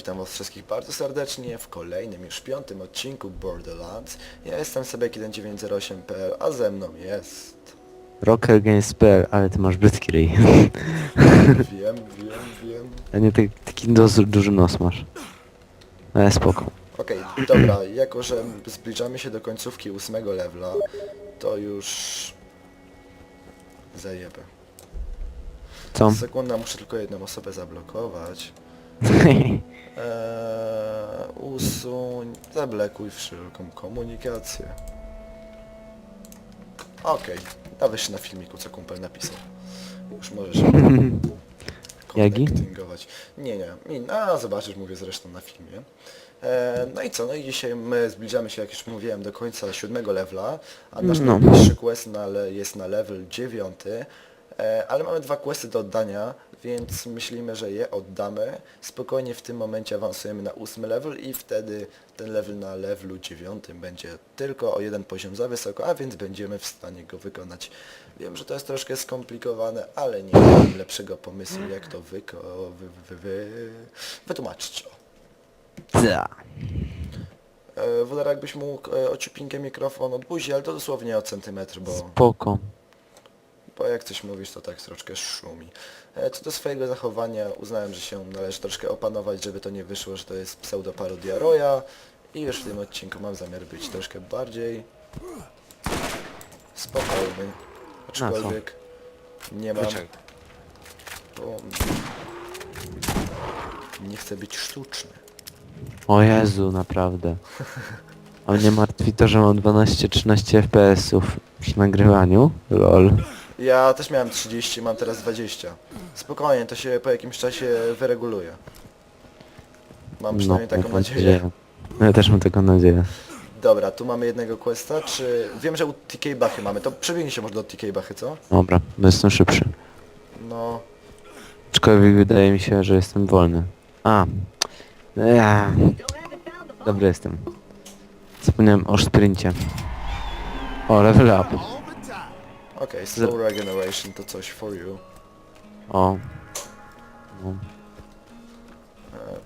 Witam was wszystkich bardzo serdecznie w kolejnym już piątym odcinku Borderlands. Ja jestem Sebek1908.pl, a ze mną jest... Rocker Games.pl, ale ty masz brzydki ryj. Wiem, wiem, wiem. A nie taki, taki duży nos masz. Ale spoko. Okej, dobra, jako że zbliżamy się do końcówki ósmego levela, to już... Zajebę. Co? Sekunda, muszę tylko jedną osobę zablokować. Eee, usuń, zablekuj wszelką komunikację. Okej, dawaj się na filmiku, co kumpel napisał. Już możesz Jagi? Nie, nie, mi- a zobaczysz, mówię zresztą na filmie. E, no i co, no i dzisiaj my zbliżamy się, jak już mówiłem, do końca siódmego levela, a nasz No. najbliższy quest na, le- jest na level dziewiąty, ale mamy dwa questy do oddania, więc myślimy, że je oddamy. Spokojnie w tym momencie awansujemy na ósmy level i wtedy ten level na levelu dziewiątym będzie tylko o jeden poziom za wysoko, a więc będziemy w stanie go wykonać. Wiem, że to jest troszkę skomplikowane, ale nie mam lepszego pomysłu, jak to wyko... Wy, wy, wy, wytłumaczyć. O. Za. E, Wodar jakbyś mógł e, ociupinkę mikrofon od buzi, ale to dosłownie o centymetr, bo, Spoko. Bo jak coś mówisz, to tak troszkę szumi. E, Co do swojego zachowania uznałem, że się należy troszkę opanować, żeby to nie wyszło, że to jest pseudoparodia Roya i już w tym odcinku mam zamiar być troszkę bardziej spokojny. Aczkolwiek nie mam... Bo... Nie chcę być sztuczny. O Jezu, naprawdę. A mnie martwi to, że mam 12-13 FPS-ów przy nagrywaniu. Lol. Ja też miałem 30, mam teraz 20. Spokojnie, to się po jakimś czasie wyreguluje. Mam przynajmniej taką mam nadzieję. No ja też mam taką nadzieję. Dobra, tu mamy jednego questa, czy... Wiem, że u TK Bachy mamy, to przebiegnij się może do TK Bachy, co? Dobra, bo jestem szybszy. No... Aczkolwiek wydaje mi się, że jestem wolny. A. Ja. Dobry jestem. Zapomniałem o sprincie. O, level up. Okej, slow regeneration to coś for you. O. No. E,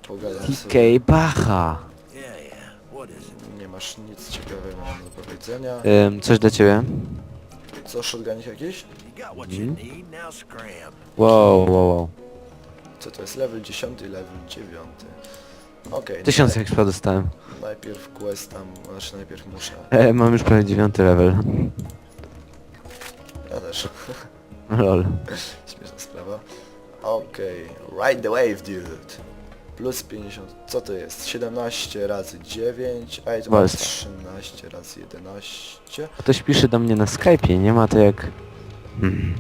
pogadam sobie. Bacha. Nie masz nic ciekawego do powiedzenia. Ym, coś dla ciebie? Co, shotgunik jakiś? You got what you need, now scram. Wow, wow, wow. Co to jest? Level 10, level 9. Okej, Tysiąc expa dostałem. Najpierw quest tam, znaczy najpierw muszę. E, mam już prawie dziewiąty level. Ja też. Lol. Śmieszna sprawa. Okej, ride the wave dude. Plus 50, co to jest? 17 razy 9, a ja tu mam Właśnie. 13 razy 11. Ktoś pisze do mnie na Skype'ie, nie ma to jak... Hmm.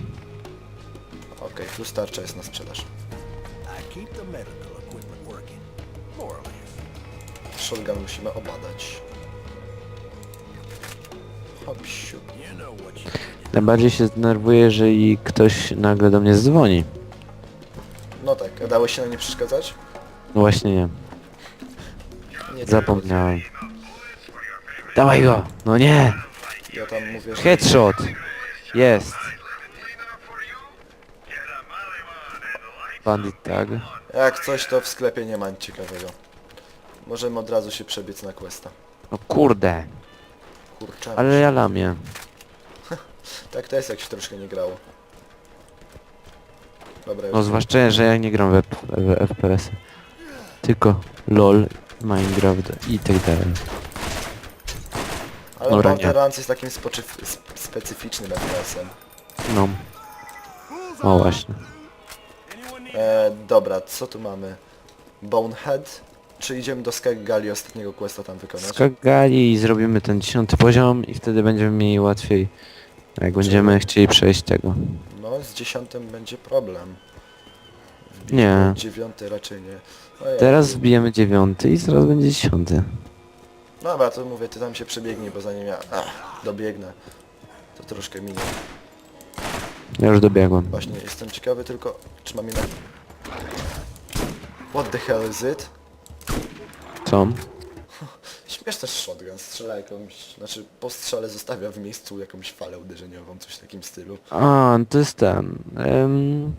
Okej, plus tarcza jest na sprzedaż. I keep the medical equipment working. More or less. Shotgun musimy obadać. Najbardziej się zdenerwuję, jeżeli ktoś nagle do mnie dzwoni. No tak, a dało się na nie przeszkadzać? No właśnie nie. Nie Zapomniałem. Dawaj go! No nie! Ja tam mówię, że... Headshot! Jest! Bandit tag. Jak coś to w sklepie nie ma nic ciekawego. Możemy od razu się przebiec na questa. No kurde! Kurczę. Ale ja lamię. Tak to jest jak się troszkę nie grało. Dobra, już. No zwłaszcza, że ja nie gram w, F- w FPS. Tylko LOL, Minecraft i tak dalej. Ale dobra, nie. Jest takim sp- specyficznym FPS-em. No. O właśnie. E, dobra, co tu mamy? Bonehead? Czy idziemy do Skaggali ostatniego questa tam wykonać? Skagali i zrobimy ten dziesiąty poziom i wtedy będziemy mieli łatwiej. Jak będziemy chcieli przejść tego. No, z dziesiątym będzie problem. Wbić Nie. Dziewiąty raczej nie. Ojej. Teraz wbijemy dziewiąty i zaraz będzie dziesiąty. Dobra, to mówię, ty tam się przebiegnij, bo zanim ja ach, dobiegnę, to troszkę minie. Ja już dobiegłem. Właśnie, jestem ciekawy tylko, czy mam inne... What the hell is it? Co? Śmieszny shotgun, strzela jakąś... Znaczy, po strzale zostawia w miejscu jakąś falę uderzeniową, coś w takim stylu. A, to jest ten. em,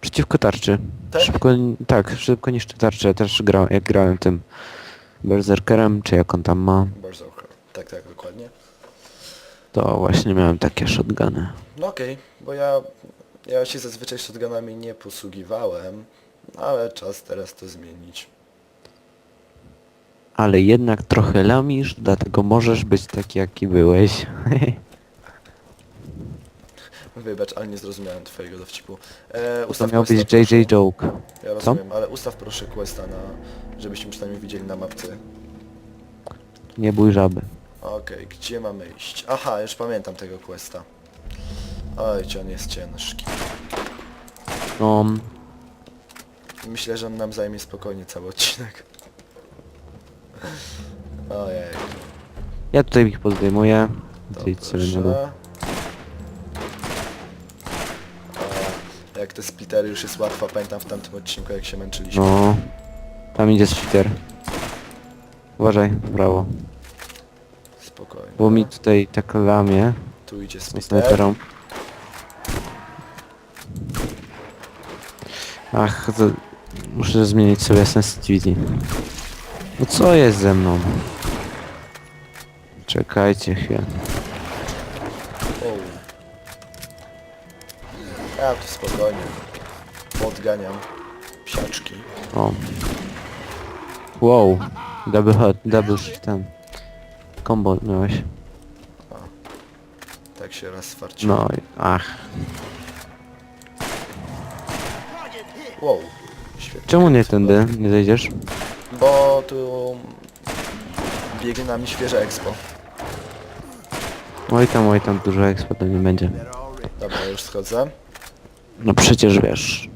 Przeciwko tarczy. Tak? Szybko, tak, szybko niszczy tarczę. Też grałem, jak grałem tym Berserkerem, czy jak on tam ma, Berserker. Tak, tak, dokładnie. to właśnie miałem takie shotguny. No okej, bo ja, ja się zazwyczaj shotgunami nie posługiwałem, ale czas teraz to zmienić. Ale jednak trochę lamisz, dlatego możesz być taki jaki byłeś. Wybacz, ale nie zrozumiałem twojego dowcipu. E, to miał questa, być JJ proszę. Joke. Ja rozumiem, ale ustaw proszę questa na... żebyśmy przynajmniej widzieli na mapce. Nie bój żaby. Okej, gdzie mamy iść? Aha, już pamiętam tego questa. Oj, on jest ciężki. No, Myślę, że on nam zajmie spokojnie cały odcinek. Ojej, ja tutaj ich pozdejmuję. Ty idź to sobie na dół. proszę. A, jak te splittery już jest łatwa, pamiętam w tamtym odcinku jak się męczyliśmy. No, tam idzie cheater. Uważaj, brawo. Spokojnie. Bo mi tutaj tak lamie Tu idzie z snajperą. Ach, to... muszę zmienić sobie sensitivity. No co jest ze mną? Czekajcie chwilę. Ja tu spokojnie. Podganiam psiaczki. O. Wow. Double hot, double sh- ten. Combo miałeś. Tak się raz swarciło. No i ach. Wow. Świetnie. Czemu nie tędy? Nie zejdziesz? Bo tu biegnie nami świeże expo. Oj tam, oj tam dużo expo to nie będzie. Dobra, już schodzę. No przecież wiesz.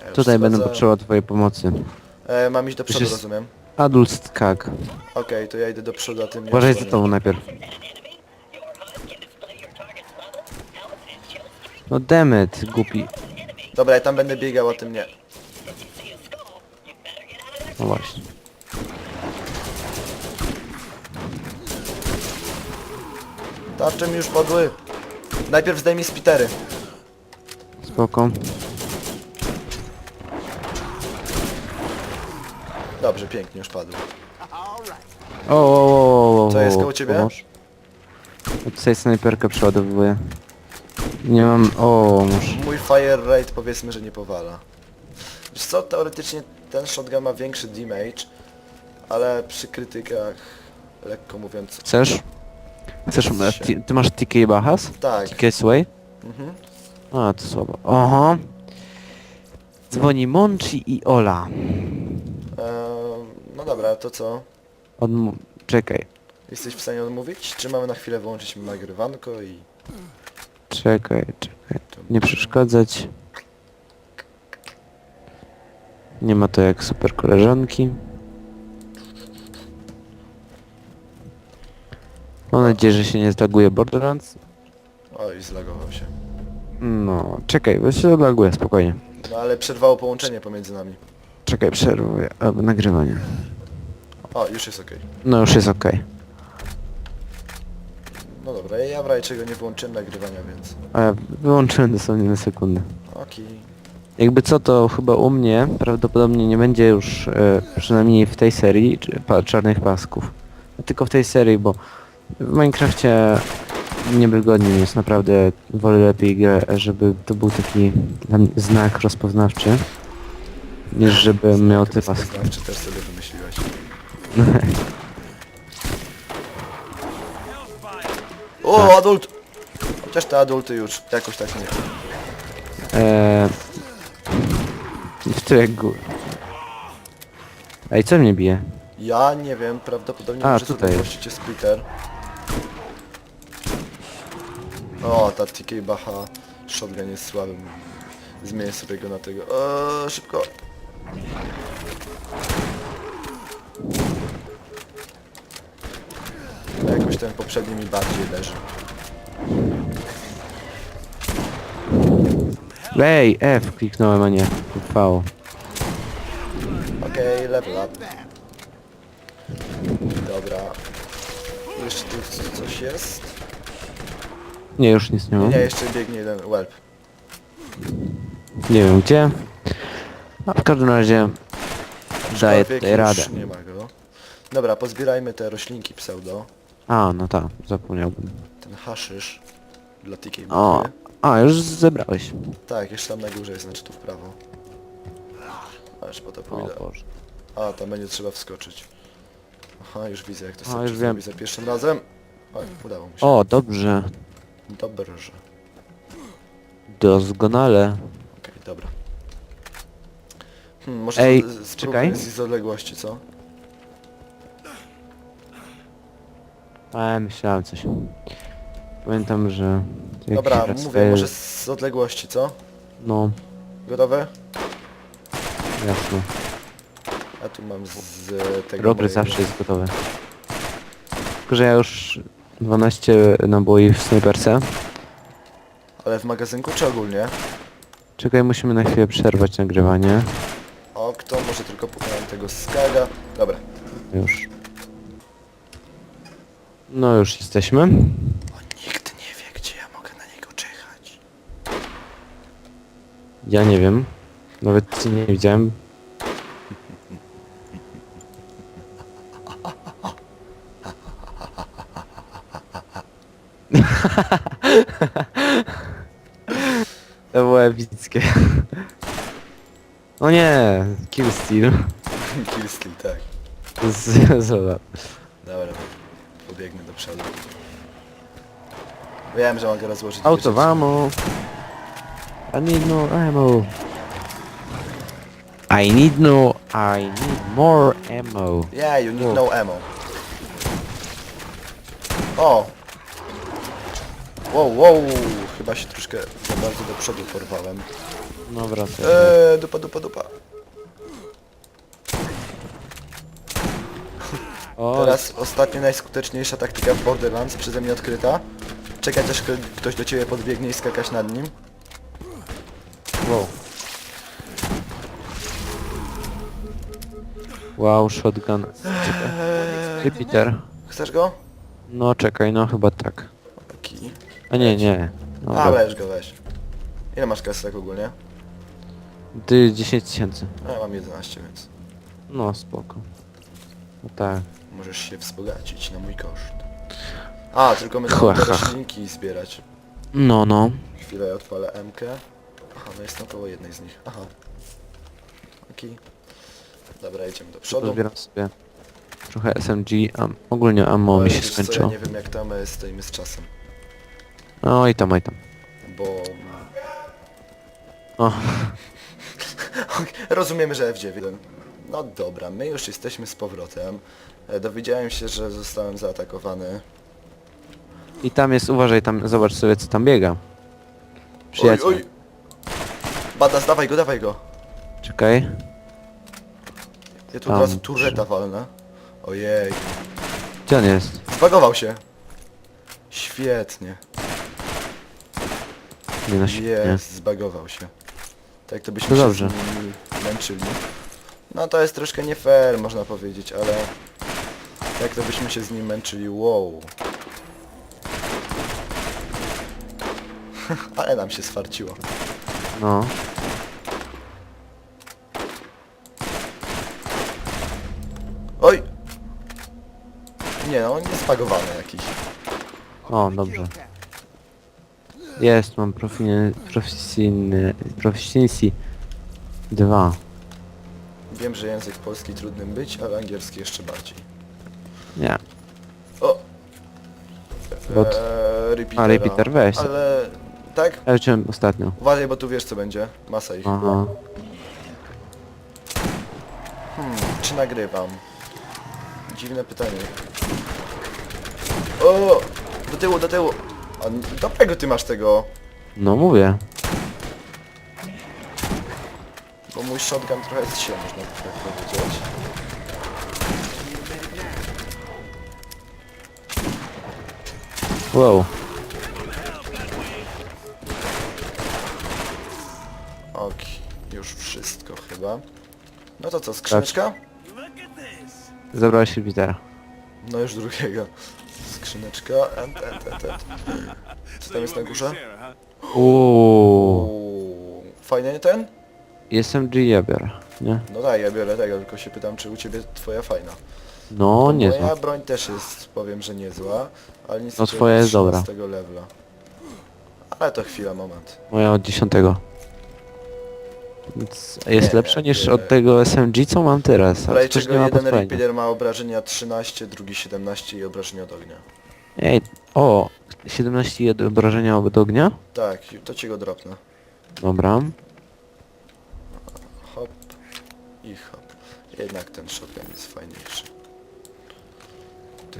Ja już Tutaj będę schodzę. potrzebował twojej pomocy. E, mam iść do przodu, jest- rozumiem. Adult skak. Okej, to ja idę do przodu, a ty mnie... Uważaj za osłonię. tobą najpierw. No demet, głupi. Dobra, ja tam będę biegał, a ty mnie. No właśnie. Tarcze mi już podły. Najpierw zdejmij spitery. Spoko. Dobrze, pięknie już padły. O, o, o, o, o, Co jest koło ciebie? pomóż. Ja tutaj snajperkę przeładowuję. Nie mam... O, muszę... Mój fire rate powiedzmy, że nie powala. Wiesz co, teoretycznie ten shotgun ma większy damage, ale przy krytykach, lekko mówiąc... Chcesz? Chcesz... Ty, ty masz TK Bahas? Tak. TK Sway? Mhm. A, to słabo. Oho. Dzwoni Monchi i Ola. Eee, no dobra, to co? Odm... Czekaj. Jesteś w stanie odmówić? Czy mamy na chwilę wyłączyć nagrywanko i... Czekaj, czekaj. Nie przeszkadzać. Nie ma to jak super koleżanki. Mam nadzieję, że się nie zlaguje Borderlands. Oj, zlagował się. No, czekaj, bo się zlaguje, spokojnie. No ale przerwało połączenie pomiędzy nami. Czekaj, przerwuję. Albo nagrywanie. O, już jest okej. No już jest okej. No dobra, ja w razie czego nie wyłączyłem nagrywania, więc... A ja wyłączyłem dosłownie na sekundę. Okej. Jakby co, to chyba u mnie prawdopodobnie nie będzie już, e, przynajmniej w tej serii, czy, pa, czarnych pasków. Tylko w tej serii, bo w Minecrafcie niewygodnie jest naprawdę, wolę lepiej grę, żeby to był taki dla mnie znak rozpoznawczy, niż żebym miał te paski. Rozpoznawczy też sobie wymyśliłeś. O, adult! Chociaż te adulty już jakoś tak nie. Eee, w tyłek gór. Ej, co mnie bije? Ja nie wiem, prawdopodobnie A, może tutaj sobie puścicie splitter. O, ta TK Baha shotgun jest słabym. Zmienię sobie go na tego. Eee, szybko. A jakoś ten poprzedni mi bardziej leży. Ej, F kliknąłem, a nie V. Okej, level up. Dobra. Jeszcze tu c- coś jest? Nie, już nic nie mam. nie, jeszcze biegnie jeden whelp. Nie wiem gdzie. A w każdym razie daję Człowiek tutaj już radę. nie ma go. Dobra, pozbierajmy te roślinki pseudo. A, no tak, zapomniałbym. Ten haszysz dla TK O. a już zebrałeś. Tak, jeszcze tam na górze jest, znaczy tu w prawo. Aż po to O pójdę. Boże. A, tam będzie trzeba wskoczyć. Aha, już widzę jak to A, sobie już wiem. zrobić za pierwszym razem. Oj, udało mi się. O, dobrze. Dobrze. Doskonale. Okej, dobra. Hmm, może Ej, z- spróbuj czekaj. z z odległości, co? A, myślałem coś. Pamiętam, że... jakiś Dobra, raz mówię, fail- może z odległości, co? No, Gotowe? jasno. A tu mam z, z tego Robry mojego. zawsze jest gotowy. Tylko, że ja już 12 naboi w snajperce. Ale w magazynku czy ogólnie? Czekaj, musimy na chwilę przerwać nagrywanie. O, kto może tylko pokonać tego skaga? Dobra. Już. No już jesteśmy. On nikt nie wie, gdzie ja mogę na niego czyhać. Ja nie wiem. Nawet cię nie widziałem. To było epickie. O nie, kill steal. Killstream, tak. Z. Dobra, pobiegnę do przodu. Wiem, że mogę rozłożyć Auto wieżyczki. w ammo. I need no ammo. I need no, I need more ammo. Yeah, you need Wow. no ammo. O! Wow, wow, chyba się troszkę za bardzo do przodu porwałem. No wracaj. Eee, dupa, dupa, dupa. O, Teraz ostatnia najskuteczniejsza taktyka w Borderlands przeze mnie odkryta. Czekać aż ktoś do ciebie podbiegnie i skakać nad nim. Wow, shotgun. Czekaj. Eee, chcesz go? No czekaj, no chyba tak. A nie, nie. No, A, dobra. weź go, weź. Ile masz kasy tak ogólnie? Ty 10 tysięcy. No, ja mam 11, więc No spoko. No tak. możesz się wzbogacić na mój koszt. A, tylko my Ha, mamy ha. roślinki zbierać. No, no. Chwilę odpalę MK. Aha, no jest na koło jednej z nich. Aha. Okej. Dobra, idziemy do przodu. Zbieram sobie trochę SMG, ogólnie ammo Ale mi się wiesz co, ja skończyło. nie wiem jak tam e, stoimy z czasem, No i tam, i tam. bo... O, Rozumiemy, że F9. No dobra, my już jesteśmy z powrotem. E, Dowiedziałem się, że zostałem zaatakowany. i tam jest, uważaj tam, zobacz sobie co tam biega. Przyjaciel. Oj, oj! Badas, dawaj go, dawaj go! Czekaj. Ja tu Tam, od razu turreta walnę. Ojej. Gdzie on jest? Zbagował się. Świetnie. Nie na świetnie. Jest, zbagował się. Tak to byśmy To się dobrze. z nimi męczyli. No to jest troszkę nie fair, można powiedzieć, ale... Jak to byśmy się z nim męczyli, wow. ale nam się sfarciło. No. Nie no, on jest zbagowany jakiś. O, dobrze. Jest, mam profiny, profesjny, proficiency 2. Wiem, że język polski trudnym być, ale angielski jeszcze bardziej. Nie. O! Bot. Eee, repeatera. A, repeater, weź. Ale... Tak? Ja liczyłem ostatnio. Uważaj, bo tu wiesz co będzie. Masa ich. Aha. Hmm, czy nagrywam? Dziwne pytanie. O! Do tyłu, do tyłu! A dobrego ty masz tego, No mówię. bo mój shotgun trochę jest się, można tak powiedzieć. Wow. Ok, już wszystko chyba. No to co, skrzyneczka? Zabrałeś Repeatera. No już drugiego. Skrzyneczka, ent, ent, ent, ent. Co tam jest na górze? Uuu. Uuu, Fajny ten? SMG ja biorę, nie? No tak, ja biorę tego, tylko się pytam, czy u ciebie twoja fajna. No, nie Moja broń też jest, powiem, że niezła, ale nic No, twoja jest dobra. z tego levela. Ale to chwila, moment. Moja od 10. Więc jest Nie, lepsza niż nie. od tego SMG, co mam teraz. A czego nie ma jeden repeater ma obrażenia 13, drugi 17 i obrażenia od ognia. Ej, o, 17 jed- obrażenia od ognia? Tak, to ci go dropnę. Dobra. Hop i hop. Jednak ten shotgun jest fajniejszy.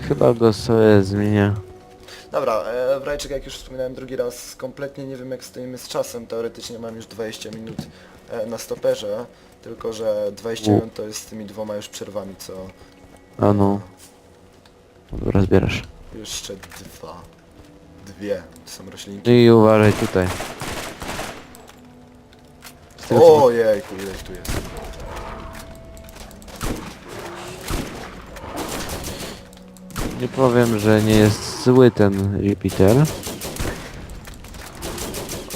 Chyba go sobie zmienię. Dobra, e, Wrajczyk jak już wspominałem drugi raz, kompletnie nie wiem jak stoimy z czasem. Teoretycznie mam już 20 minut e, na stoperze, tylko że 20 U. minut to jest z tymi dwoma już przerwami, co A no. Dobra, zbierasz. jeszcze dwa. Dwie to są roślinki. No i uważaj tutaj. Z tego, co- Ojejku, ile ich tu jest. Nie powiem, że nie jest zły ten repeater.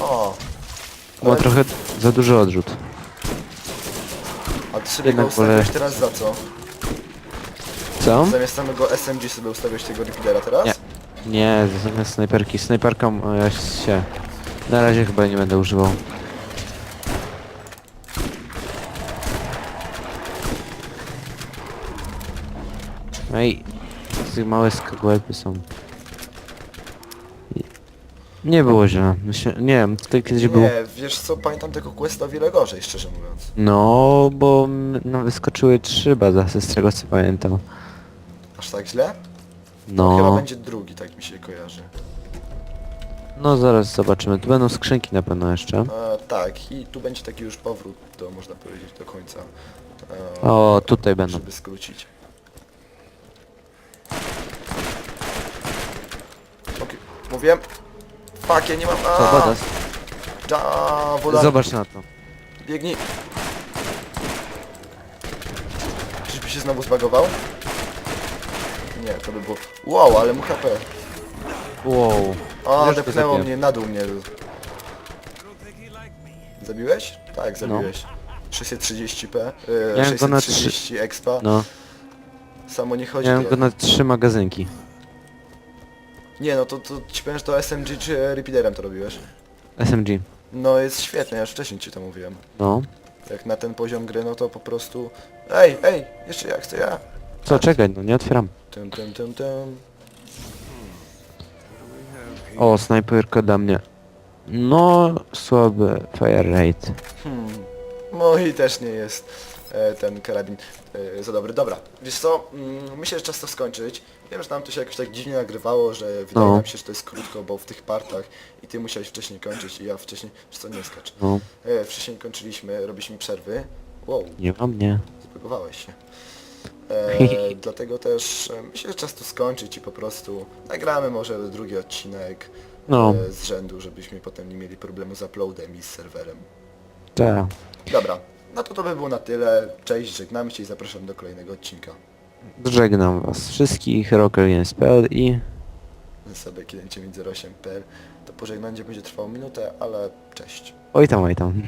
O! Ma Ale- trochę za duży odrzut. A ty sobie Jednak go ustawiłeś wolę- teraz za co? Co? Zamiast samego SMG sobie ustawiłeś tego repeatera teraz? Nie. Nie, zamiast snajperki. Snajperką e, ja się... Na razie chyba nie będę używał. Ej, te małe skagłęby są. Nie było źle. Myślę, nie wiem, tutaj kiedyś był... Nie, wiesz co, pamiętam tego questa o wiele gorzej, szczerze mówiąc. No, bo no, wyskoczyły trzy bazasy z tego co pamiętam. Aż tak źle? Chyba No, będzie drugi, tak mi się kojarzy. no zaraz zobaczymy. Tu będą skrzynki na pewno jeszcze. E, tak, i tu będzie taki już powrót do, można powiedzieć, do końca. E, O, tutaj będą. Żeby skrócić. Okej, mówiłem. Fuck, ja nie mam... Co, Zobacz na to. biegnij. Czyżby się znowu zbagował? Nie, to by było... Wow, ale mu HP. Wow. Już go depnęło zabiłem. mnie, na dół mnie. Zabiłeś? Tak, zabiłeś. 630p, e, Miałem go na 630 expa. No, Samo nie chodzi miałem go na trzy magazynki. Nie no, to, to ci powiem, że to SMG czy Repeaterem to robiłeś. SMG. No jest świetne, ja już wcześniej ci to mówiłem. No. Jak na ten poziom gry, no to po prostu... Ej, ej, jeszcze ja chcę ja. Co, czekaj, no nie otwieram. Tum, tum, tum, tum. O, snajperka da mnie. No, słaby fire rate. Hmm. No i też nie jest ten karabin e, za dobry. Dobra, wiesz co, mm, myślę, że czas to skończyć. Wiem, że nam to się jakoś tak dziwnie nagrywało, że wydaje No. nam się, że to jest krótko, bo w tych partach i ty musiałeś wcześniej kończyć i ja wcześniej... Wiesz co, nie skacz. No, E, wcześniej kończyliśmy, robiliśmy przerwy. Wow, nie ma mnie. zbagowałeś się. E, dlatego też e, myślę, że czas tu skończyć i po prostu nagramy może drugi odcinek No, e, z rzędu, żebyśmy potem nie mieli problemu z uploadem i z serwerem. tak. Dobra, no to to by było na tyle. Cześć, żegnamy się i zapraszam do kolejnego odcinka. Żegnam was wszystkich, RockerGames.pl i... sobie 908.pl To pożegnanie będzie trwało minutę, ale cześć. Oj tam, oj tam.